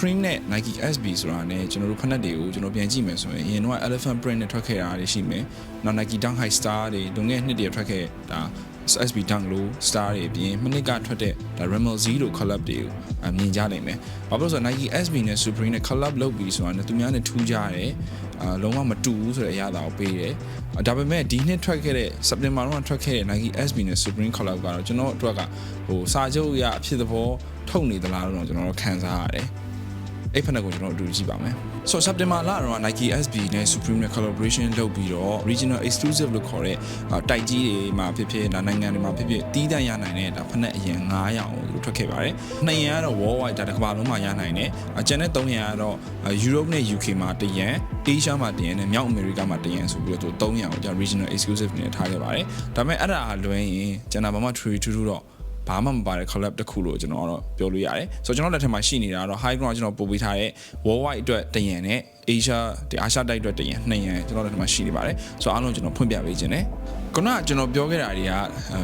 Supreme နဲ့ Nike SB ဆိုတာနဲ့ကျွန်တော်တို့ဖက်နက်တွေကိုကျွန်တော်ပြန်ကြည့်မယ်ဆိုရင်အရင်တော့ Elephant Print နဲ့ထွက်ခဲ့တာတွေရှိမယ်။နောက် Nike Dunk High Star တွေလွန်ခဲ့တဲ့နှစ်တည်းထွက်ခဲ့ဒါ SB Dunk Low Star တွေအပြင်မနစ်ကထွက်တဲ့ဒါ Rimmel Zero collab တွေကိုအမြင်ကြနိုင်မယ်။ဘာဖြစ်လို့လဲဆိုတော့ Nike SB နဲ့ Supreme နဲ့ collab လုပ်ပြီးဆိုတာနဲ့သူများနဲ့ထူးကြတယ်။အာလုံးဝမတူဘူးဆိုတဲ့အရာသာကိုပေးတယ်။ဒါပေမဲ့ဒီနှစ်ထွက်ခဲ့တဲ့ September မှာထွက်ခဲ့တဲ့ Nike SB နဲ့ Supreme collab ကတော့ကျွန်တော်တို့အတွက်ကဟိုစာချုပ်အရအဖြစ်သဘောထုတ်နေသလားတော့ကျွန်တော်တို့ခံစားရတယ်။ အဲ့ဖက်နဲ့ကိုကျွန်တော်အတူတူကြည့်ပါမယ်။ So September လတော့ Nike SB နဲ့ Supreme နဲ့ collaboration လုပ်ပြီးတော့ regional exclusive လို့ခေါ်တဲ့တိုက်ကြီးတွေမှာဖြစ်ဖြစ်ဒါနိုင်ငံတွေမှာဖြစ်ဖြစ်တီးတန့်ရနိုင်တဲ့ဒါဖက်နဲ့အရင်900အောင်သူထွက်ခဲ့ပါတယ်။နှစ်ရန်ကတော့ worldwide ဒါတစ်ကမ္ဘာလုံးမှာရနိုင်တယ်။ကျန်တဲ့3ရန်ကတော့ Europe နဲ့ UK မှာ1ရန် Asia မှာ1ရန်နဲ့မြောက် America မှာ1ရန်ဆိုပြီးတော့သူ3ရန်ကိုကြာ regional exclusive နဲ့ထားခဲ့ပါတယ်။ဒါပေမဲ့အဲ့ဒါလွဲရင်ကျန်တာဘာမှ tree ထူးထူးတော့ ဘာမှမပါတဲ့ collab တစ်ခုလို့ကျွန်တော်ကတော့ပြောလို့ရတယ်ဆိုတော့ကျွန်တော်လက်ထက်မှာရှိနေတာတော့ high ground ကျွန်တော်ပို့ပေးထားတဲ့ worldwide အတွက်တရန် နဲ့ Asia ဒီ Asia တိုက်အတွက်တရန်နှစ်ရန်ကျွန်တော်လက်ထက်မှာရှိနေပါတယ်ဆိုတော့အားလုံးကျွန်တော်ဖွင့်ပြပေးခြင်းနဲ့ခုနကကျွန်တော်ပြောခဲ့တာတွေက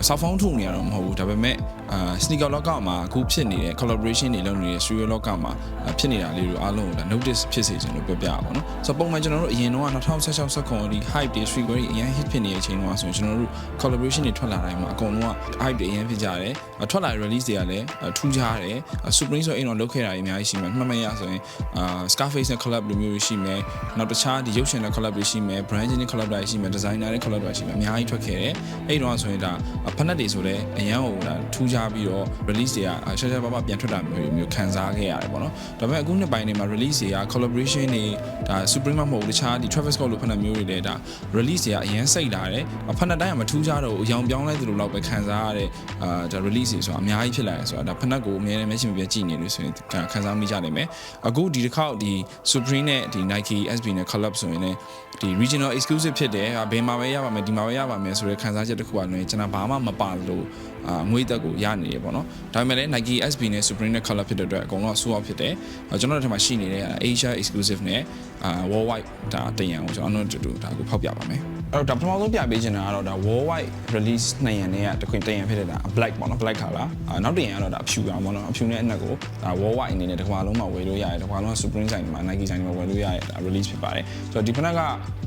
soft phone ထုတ်နေရတော့မဟုတ်ဘူးဒါပေမဲ့အာ sneaker lock မှာအခုဖြစ်နေတဲ့ collaboration တွေလုပ်နေတဲ့ studio lock မှာဖြစ်နေတာလေးတွေအားလုံးကို notice ဖြစ်စေချင်လို့ပြောပြရပါတော့။ဆိုတော့ပုံမှန်ကျွန်တော်တို့အရင်တော့2016 19ဒီ hype တွေ streetwear တွေအရင် hit ဖြစ်နေတဲ့အချိန်တုန်းကဆိုရင်ကျွန်တော်တို့ collaboration တွေထွက်လာတိုင်းမှာအကုန်လုံးက hype တွေအရင်ဖြစ်ကြတယ်။ထွက်လာတဲ့ release တွေကလည်းထူးခြားတယ်။ Supreme ဆိုရင်တော့လုပ်ခဲ့တာတွေအများကြီးရှိမယ်။မှတ်မှတ်ရဆိုရင်အာ Scarface နဲ့ collab လိုမျိုးတွေရှိမယ်။နောက်တခြားဒီရုပ်ရှင်နဲ့ collab တွေရှိမယ်။ brand နဲ့ collab တွေရှိမယ်။ designer နဲ့ collab တွေရှိမယ်။အများကြီးထွက်ခဲ့တယ်။အဲ့ဒီတော့ဆိုရင်ဒါဖက်နက်တွေဆိုလည်းအရန်ဟိုဒါထူးခြားပြီးတော့ release တွေကရှာရှာပါပါပြန်ထွက်တာမျိုးမျိုးခံစားခဲ့ရတယ်ပေါ့နော်ဒါပေမဲ့အခုနှစ်ပိုင်းတွေမှာ release တွေက collaboration တွေဒါ Supreme မဟုတ်ဘူးတခြားဒီ Travis Scott လိုဖက်နက်မျိုးတွေလည်းဒါ release တွေကအရင်စိတ်လာတယ်ဖက်နက်တိုင်းကမထူးခြားတော့အယောင်ပြောင်းလိုက်သလိုလောက်ပဲခံစားရတဲ့အာဒါ release တွေဆိုတာအများကြီးဖြစ်လာတယ်ဆိုတာဒါဖက်နက်ကိုအများနဲ့မျက်စိမပြတ်ကြည့်နေလို့ဆိုရင်ဒါခံစားမိကြနိုင်မယ်အခုဒီတစ်ခေါက်ဒီ Supreme နဲ့ဒီ Nike SB နဲ့ collab ဆိုရင်လည်းဒီ regional exclusive ဖြစ်တယ်ဘယ်မှာပဲရပါမယ်ဒီမှာပဲရပါမယ်ဆိုတဲ့ခံစားချက်တစ်ခုကလည်းကျွန်တော်ဘာမှမပါလို့အာငွေတက်ကိုရနေရပေါ့နော်ဒါပေမဲ့လည်း Nike SB နဲ့ Supreme နဲ့ color ဖြစ်တဲ့အတွက်အကုန်လုံး show off ဖြစ်တယ်ကျွန်တော်တို့ထင်မှာရှိနေတဲ့ Asia exclusive နဲ့အာ worldwide ဒါတရံကိုကျွန်တော်တို့တူတူဒါကိုဖောက်ပြပါမယ်အဲ့တော့ဒါပထမဆုံးပြပေးချင်တာကတော့ဒါ worldwide release နှစ်ရံနဲ့တခွင်တရံဖြစ်တဲ့ဒါ black ပေါ့နော် black color အာနောက်တရံကတော့ဒါအဖြူရောင်ပေါ့နော်အဖြူနဲ့အနက်ကိုဒါ worldwide အနေနဲ့တစ်ခွာလုံးမှာဝယ်လို့ရတယ်တစ်ခွာလုံးက Supreme ဆိုင်မှာ Nike ဆိုင်မှာဝယ်လို့ရတဲ့ဒါ release ဖြစ်ပါတယ်ဆိုတော့ဒီဖက်က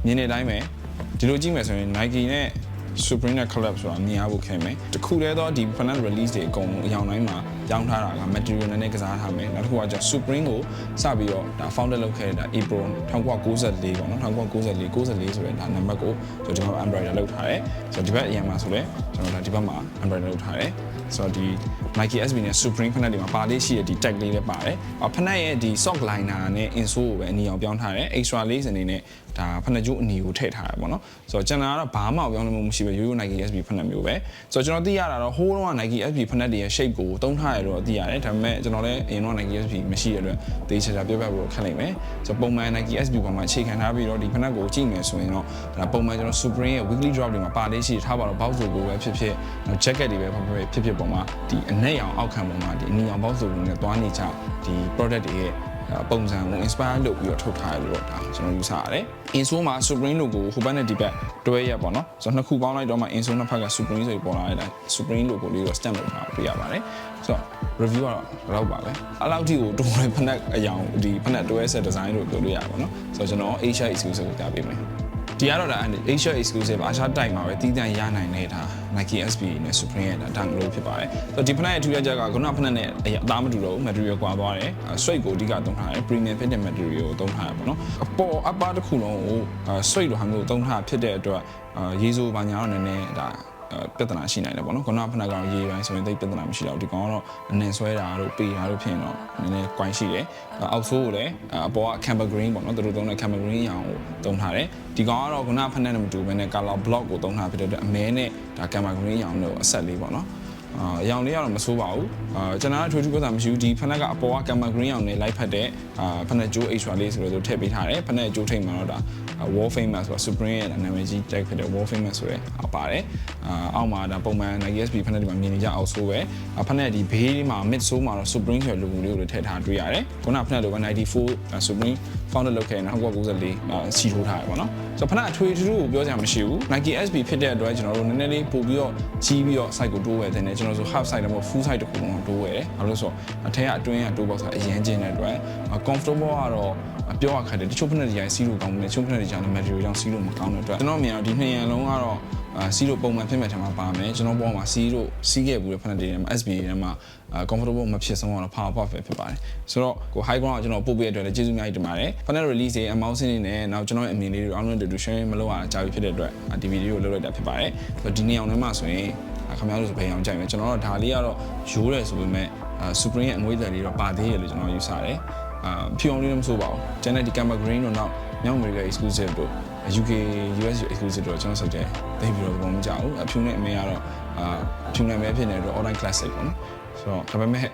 မြင်တဲ့အတိုင်းပဲဒီလိုကြည့်မယ်ဆိုရင် Nike နဲ့ Supreme နဲ့ collab ဆိုတာမြင်ရဖို့ခဲမယ်တခုတည်းသောဒီ final release တွေအကုန်လုံးအယောင်တိုင်းမှာ ရောင်းထားတာက material နဲ့ကစားထားမယ်နောက်တစ်ခုကကျ Supreme ကိုစပြီးတော့ဒါ founder လုပ်ခဲ့တဲ့ဒါ April 1994ပေါ့နော်1994 94ဆိုတဲ့ဒါနံပါတ်ကိုကျွန်တော်ဒီမှာ embroider လုပ်ထားတယ်ဆိုတော့ဒီဘက်အရင်မှာဆိုလဲကျွန်တော်ဒါဒီဘက်မှာ embroider လုပ်ထားတယ်ဆိုတော့ဒီ Nike SB နဲ့ Supreme ဖက်နက်တွေမှာပါလေးရှိတဲ့ဒီ tag လေးလည်းပါတယ်။ဖက်နက်ရဲ့ဒီ sock liner နဲ့ insole ကိုပဲအနီအောင်ပြောင်းထားတယ်။ extra lace အနေနဲ့ဒါဖက်နက်ကျိုးအနီကိုထည့်ထားတယ်ပေါ့နော်။ဆိုတော့ကျွန်တော်ကတော့ဘာမှပြောင်းလဲမှုမရှိပဲရိုးရိုး Nike SB ဖက်နက်မျိုးပဲ။ဆိုတော့ကျွန်တော်သိရတာတော့ဟိုးတော့ Nike SB ဖက်နက်တွေရဲ့ shape ကိုတုံးထားရတော့သိရတယ်။ဒါပေမဲ့ကျွန်တော်လည်းအရင်တော့ Nike SB မရှိတဲ့အတွက်သေချာချာပြောပြဖို့ခက်နိုင်မယ်။ဆိုတော့ပုံမှန် Nike SB ပေါ်မှာအခြေခံထားပြီးတော့ဒီဖက်နက်ကိုကြည့်မယ်ဆိုရင်တော့ဒါပုံမှန်ကျွန်တော် Supreme ရဲ့ weekly drop တွေမှာပါလေးရှိထားပါတော့ box ကိုပဲဖြစ်ဖြစ် jacket တွေပဲဖြစ်ဖြစ်ပုံမှာဒီအနက်ရောင်အောက်ခံပုံမှာဒီအနီရောင် box ကိုနဲ့တွားနေကြဒီ product တွေရဲ့ ပုံစံကို inspire လုပ်ပြီးတော့ထုတ်ထားရလို့တော့ဒါကျွန်တော်ယူဆရတယ်။ insole မှာ Supreme logo ဟိုဘက်နဲ့ဒီဘက်တွဲရက်ပေါ့နော်။ဆိုတော့နှစ်ခုပေါင်းလိုက်တော့မှ insole နှစ်ဖက်က Supreme ဆိုပြီးပေါ်လာတဲ့ Supreme logo လေးကို stamp လုပ်ထားပြရပါတယ်။ဆိုတော့ review ကတော့တော့ပါပဲ။အဲ့လောက်ထိကိုတိုးတဲ့ဖက်နက်အယောင်ဒီဖက်နက်တွဲဆက် design လို့ပြောလို့ရပါတော့နော်။ဆိုတော့ကျွန်တော် Asia exclusive ကိုပြပေးမယ်။ ဒီကတော့ဒါ Asia exclusive အာရှတိုက်မှာပဲတီးတန့်ရနိုင်တဲ့ဒါ Nike SB နဲ့ Supreme ရဲ့ဒါတန်လို့ဖြစ်ပါတယ်။ဆိုတော့ဒီဖက်နဲ့အထူးခြားချက်ကခုနဖက်နဲ့အသားမတူတော့ဘူး material ကွာသွားတယ်။ straight ကိုအဓိကသုံးထားတယ် premium ဖြစ်တဲ့ material ကိုသုံးထားရပါတော့။အပေါ်အပါတစ်ခုလုံးကို straight လိုဟာမျိုးသုံးထားဖြစ်တဲ့အတွက်ရေစိုးဘာညာတော့နည်းနည်းဒါ ပြဿနာရှိနိုင်တယ်ပေါ့နော်ခုနကဖက်ကတော့ရေးပိုင်းဆိုရင်သိပြဿနာမရှိတော့ဒီကောင်ကတော့အနေဆွဲတာတို့ပေတာတို့ဖြစ်ရင်တော့နည်းနည်း quite ရှိတယ်အောက်ဆိုးကိုလည်းအပေါ်က camber green ပေါ့နော်သူတို့သုံးတဲ့ camber green ရောင်ကိုသုံးထားတယ်ဒီကောင်ကတော့ခုနကဖက်နဲ့မတူဘဲနဲ့ color block ကိုသုံးထားဖြစ်တဲ့အတွက်အမဲနဲ့ဒါ camber green ရောင်တို့အဆက်လေးပေါ့နော် အာရောင်လေးကတော့မဆိုးပါဘူးအာကျွန်တော်ကထိုးထူးပြောတာမရှိဘူးဒီဖက်နက်ကအပေါ်က camera green ရောင်နဲ့လိုက်ဖက်တဲ့အာဖက်နက်ဂျိုး extra လေးဆိုလို့ထည့်ပေးထားတယ်ဖက်နက်ဂျိုးထိတ်မှာတော့ဒါ wall famous ဆိုတာ supreme ရဲ့နာမည်ကြီး tag ဖြစ်တဲ့ wall famous ဆိုရဲပါတယ်အာအောက်မှာဒါပုံမှန် Nike SB ဖက်နက်ဒီမှာမြင်နေကြအောင်ဆိုးပဲဖက်နက်ဒီဘေးမှာ mid sole မှာတော့ supreme ဆိုတဲ့ logo လေးကိုထည့်ထားတွေ့ရတယ်ခုနဖက်နက်လိုပဲ94 supreme founder လုပ်ခဲ့တဲ့1994စီထိုးထားရပါတော့ဆိုတော့ဖက်နက်အထွေထူးကိုပြောကြမှာမရှိဘူး Nike SB ဖြစ်တဲ့အတွက်ကျွန်တော်တို့နည်းနည်းလေးပို့ပြီးတော့ကြီးပြီးတော့ site ကိုတိုးဝယ်တဲ့ကျွန်တော်ဆို half site တော့ full site တခုလုံးတိုးဝယ်တယ်ဘာလို့လဲဆိုတော့အထက်ကအတွင်းကတိုးပေါက်ဆိုအရင်ကျင်းတဲ့အတွက် comfortable ကတော့ပြောရခက်တယ်တချို့ဖက်နဲ့ဒီတိုင်းစီးလို့ကောင်းတယ်တချို့ဖက်နဲ့ဒီတိုင်း material ကြောင့်စီးလို့မကောင်းတဲ့အတွက်ကျွန်တော်မြင်တော့ဒီနှစ်ရံလုံးကတော့အာစီးလို့ပုံမှန်ဖြစ်မဲ့ထဲမှာပါမယ်ကျွန်တော်ဘောမှာစီးလို့စီးခဲ့ဘူးတဲ့ဖက်နဲ့ဒီထဲမှာ SB ထဲမှာ comfortable မဖြစ်ဆုံးတော့ power puff ပဲဖြစ်ပါတယ်ဆိုတော့ကို high ground ကကျွန်တော်ပို့ပေးရတဲ့အတွက်လည်းကျေးဇူးအများကြီးတင်ပါတယ်ဖက်နဲ့ release တွေ amount စင်းနေနဲ့နောက်ကျွန်တော်ရဲ့အမြင်လေးတွေအားလုံးတူတူ share မလုပ်ရတာကြာပြီဖြစ်တဲ့အတွက်ဒီဗီဒီယိုကိုလုပ်လိုက်တာဖြစ်ပါတယ်ဆိုတော့ဒီနေ့အောင်ထဲမှာဆိုရင် ခင်ဗျားတို့ဆိုဘယ်အောင်ကြိုက်မယ်ကျွန်တော်တို့ဒါလေးကတော့ရိုးတယ်ဆိုပေမဲ့အာ Supreme ရဲ့အမွေးတယ်လေးတော့ပါသေးတယ်လို့ကျွန်တော်ယူဆတယ်အာဖြူအောင်လေးလည်းမဆိုပါဘူးကျန်တဲ့ဒီ camera green တို့နောက်မြောက်အမေရိက exclusive တို့ UK US exclusive တို့ကျွန်တော်ဆိုကြတယ်သိပြီးတော့ဘာမှမကြောက်ဘူးအဖြူနဲ့အမေကတော့အာဖြူနဲ့ပဲဖြစ်နေတော့ online classic ပေါ့နော်ဆိုတော့ဒါပေမဲ့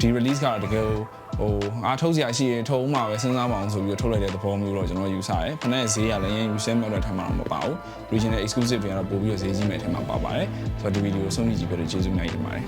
ဒီ release ကတော့တကယ်ဟိုအားထုတ်စရာရှိရင်ထုတ်မှပဲစဉ်းစားပါအောင်ဆိုပြီးတော့ထုတ်လိုက်တဲ့သဘောမျိုးတော့ကျွန်တော်ယူဆတယ်ဖနဲ့ဈေးကလည်းရင်ယူဆဲမဲ့တဲ့ထက်မှတော့မပါဘူး regional exclusive တွေကတော့ပို့ပြီးတော့ဈေးကြီးမဲ့ထက်မှပါပါတယ်ဆိုတော့ဒီဗီဒီယိုဆုံးဖြတ်ကြည့်ပြတဲ့ကျေးဇူးအများကြီးတင်ပါတယ်